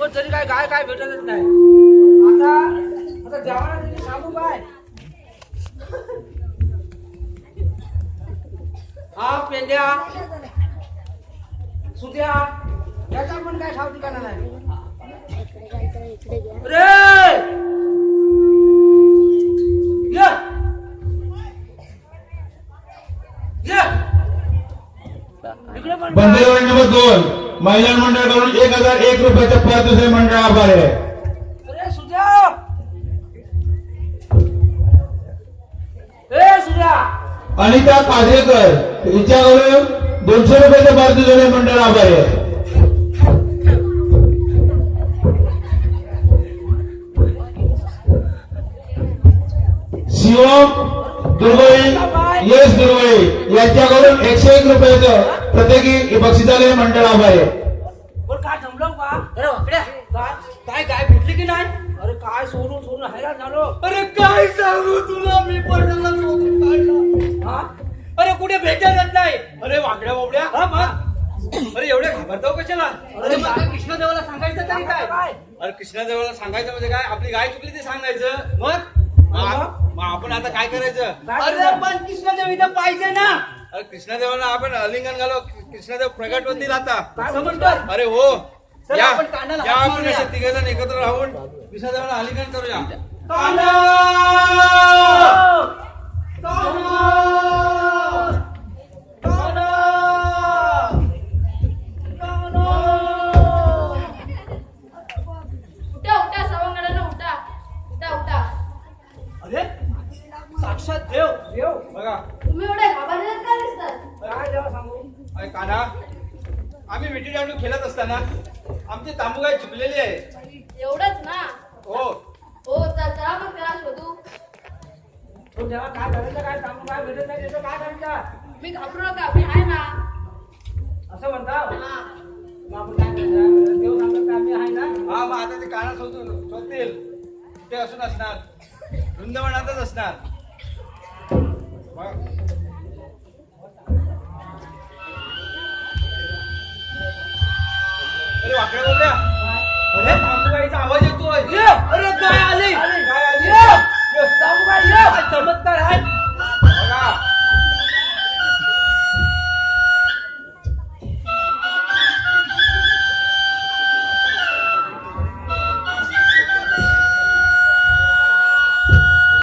पण तरी काय काय काय भेटतच नाही. आता आता देवाला सांगू काय हा पेंड्या. सुद्या याचा पण काय ठाव ठिकाणा नाही. रे बंदे दोन महिला मंडळाकडून एक हजार एक रुपयाचं पद दुसरे मंडळ आभार आहे. अनिता काजरेकर हिच्याकडून दोनशे रुपयाचं पद दुसरे मंडळ आभार आहे. शिवम दुर्वळी यश दुर्वळी यांच्याकडून एकशे एक रुपयाचं प्रत्येकी बक्षिसाले मंडळ आभार आहे. पण काय जमलं का? अरे वाकड्या काय काय काय भेटली की नाही? अरे काय सोडून सोडून हैराण झालो? अरे काय सांगू तुला? मी पडला शोधून काढला. हा? अरे कुठे भेटतच नाही. अरे वाकड्या बाबड्या. हा मग अरे एवढे घाबरतो कशाला? अरे कृष्णदेवाला सांगायचं तरी काय काय? अरे कृष्णदेवाला सांगायचं म्हणजे काय? आपली गाय चुकली ते सांगायचं. मग? आता काय करायचं? अरे? पण कृष्णदेव इथं पाहिजे ना. अरे कृष्णदेवाला आपण अलिंगन घालो. कृष्णदेव प्रगट होतील आता? म्हणतो अरे हो. चला, या. आपण कानाला या हात आपण तिघ एकत्र राहून कृष्णदेवाला अलिंगन करूया. साक्षात देव बघा. तुम्ही एवढे घाबरलेत का दिसतात? काय देवा सांगू? अरे कान्हा आम्ही विटी डांडू खेळत असताना आमची तांबूगाई चुकलेली आहे. एवढंच ना? हो. हो चल चला मग त्याला शोधू. तो देवा काय करायचं काय सांगू काय भेटत नाही त्याचं काय करायचं? मी घाबरू नका मी आहे ना. असं म्हणता हा. मग आपण काय करायचं देव सांगतो का आम्ही आहे ना? हा मग आता ते काना शोधून शोधतील. ते असून असणार. वृंदावनातच असणार. अरे वाकड्या बोलल्या अरे तांबूगाईचा आवाज येतोय ये. अरे काय आली